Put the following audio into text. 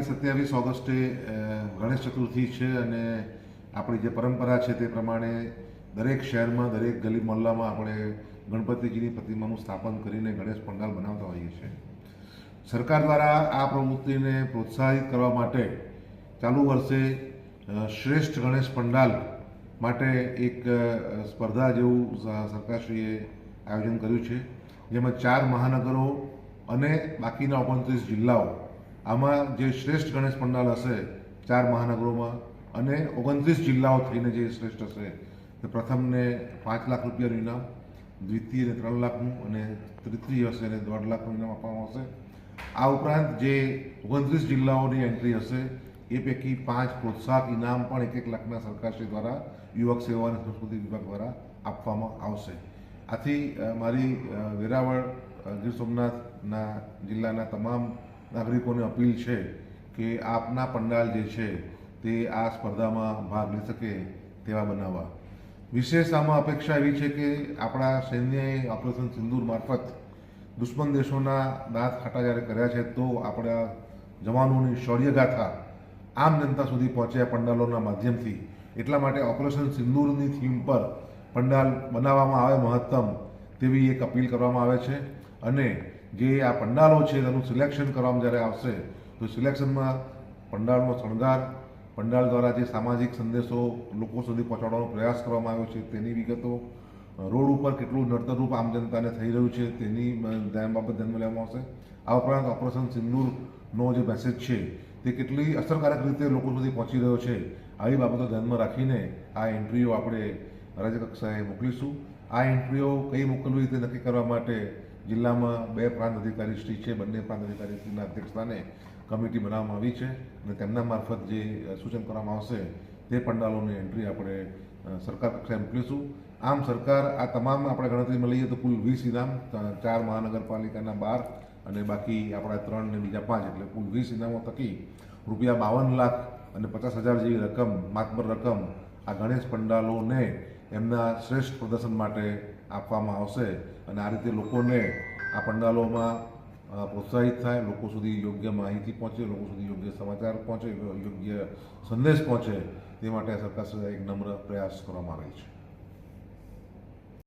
આગામી સત્યાવીસ ઓગસ્ટે ગણેશ ચતુર્થી છે અને આપણી જે પરંપરા છે તે પ્રમાણે દરેક શહેરમાં, દરેક ગલી મહોલ્લામાં આપણે ગણપતિજીની પ્રતિમાનું સ્થાપન કરીને ગણેશ પંડાલ બનાવતા હોઈએ છીએ. સરકાર દ્વારા આ પ્રવૃત્તિને પ્રોત્સાહિત કરવા માટે ચાલુ વર્ષે શ્રેષ્ઠ ગણેશ પંડાલ માટે એક સ્પર્ધા જેવું સરકારશ્રીએ આયોજન કર્યું છે. જેમાં ચાર મહાનગરો અને બાકીના ઓગણત્રીસ જિલ્લાઓ આમાં જે શ્રેષ્ઠ ગણેશ પંડાલ હશે ચાર મહાનગરોમાં અને ઓગણત્રીસ જિલ્લાઓ થઈને જે શ્રેષ્ઠ હશે, તે પ્રથમને પાંચ લાખ રૂપિયાનું ઇનામ દ્વિતીયને ત્રણ લાખનું અને તૃતીય હશે એને દોઢ લાખનું ઇનામ આપવામાં આવશે. આ ઉપરાંત જે ઓગણત્રીસ જિલ્લાઓની એન્ટ્રી હશે, એ પૈકી પાંચ પ્રોત્સાહક ઇનામ પણ એક એક લાખના સરકારશ્રી દ્વારા યુવક સેવા અને સંસ્કૃતિ વિભાગ દ્વારા આપવામાં આવશે. આથી મારી વેરાવળ ગીર સોમનાથના જિલ્લાના તમામ નાગરિકોને અપીલ છે કે આપના પંડાલ જે છે તે આ સ્પર્ધામાં ભાગ લઈ શકે તેવા બનાવવા. વિશેષ આમાં અપેક્ષા એવી છે કે આપણા સૈન્યએ ઓપરેશન સિંદૂર મારફત દુશ્મન દેશોના દાંત ખાટા જ્યારે કર્યા છે તો આપણા જવાનોની શૌર્યગાથા આમ જનતા સુધી પહોંચે પંડાલોના માધ્યમથી. એટલા માટે ઓપરેશન સિંદૂરની થીમ પર પંડાલ બનાવવામાં આવે મહત્તમ તેવી એક અપીલ કરવામાં આવે છે. અને જે આ પંડાલો છે તેનું સિલેક્શન કરવામાં જ્યારે આવશે, તો સિલેક્શનમાં પંડાળનો શણગાર, પંડાળ દ્વારા જે સામાજિક સંદેશો લોકો સુધી પહોંચાડવાનો પ્રયાસ કરવામાં આવ્યો છે, તેની વિગતો રોડ ઉપર કેટલું નડતરરૂપ આમ જનતાને થઈ રહ્યું છે, તેની ધ્યાન બાબત ધ્યાનમાં લેવામાં આવશે. આ ઉપરાંત ઓપરેશન સિંદૂરનો જે મેસેજ છે, તે કેટલી અસરકારક રીતે લોકો સુધી પહોંચી રહ્યો છે, આવી બાબતો ધ્યાનમાં રાખીને આ એન્ટ્રીઓ આપણે રાજ્ય કક્ષાએ મોકલીશું. આ એન્ટ્રીઓ કઈ મોકલવી તે નક્કી કરવા માટે જિલ્લામાં બે પ્રાંત અધિકારી શ્રી છે, બંને પ્રાંત અધિકારીના અધ્યક્ષસ્થાને કમિટી બનાવવામાં આવી છે અને તેમના મારફત જે સૂચન કરવામાં આવશે તે પંડાલોની એન્ટ્રી આપણે સરકાર કક્ષાએ મોકલીશું આમ સરકાર, આ તમામ આપણે ગણતરીમાં લઈએ તો કુલ વીસ ઇનામ ચાર મહાનગરપાલિકાના બાર અને બાકી આપણા ત્રણ ને બીજા પાંચ, એટલે કુલ વીસ ઇનામો થકી રૂપિયા બાવન લાખ અને પચાસ હજાર જેવી રકમ, માતબર રકમ આ ગણેશ પંડાલોને એમના શ્રેષ્ઠ પ્રદર્શન માટે આપવામાં આવશે અને આ રીતે લોકોને આ પંડાલોમાં પ્રોત્સાહિત થાય, લોકો સુધી યોગ્ય માહિતી પહોંચે, લોકો સુધી યોગ્ય સમાચાર પહોંચે, યોગ્ય સંદેશ પહોંચે, તે માટે સરકાર એક નમ્ર પ્રયાસ કરવામાં આવેલ છે.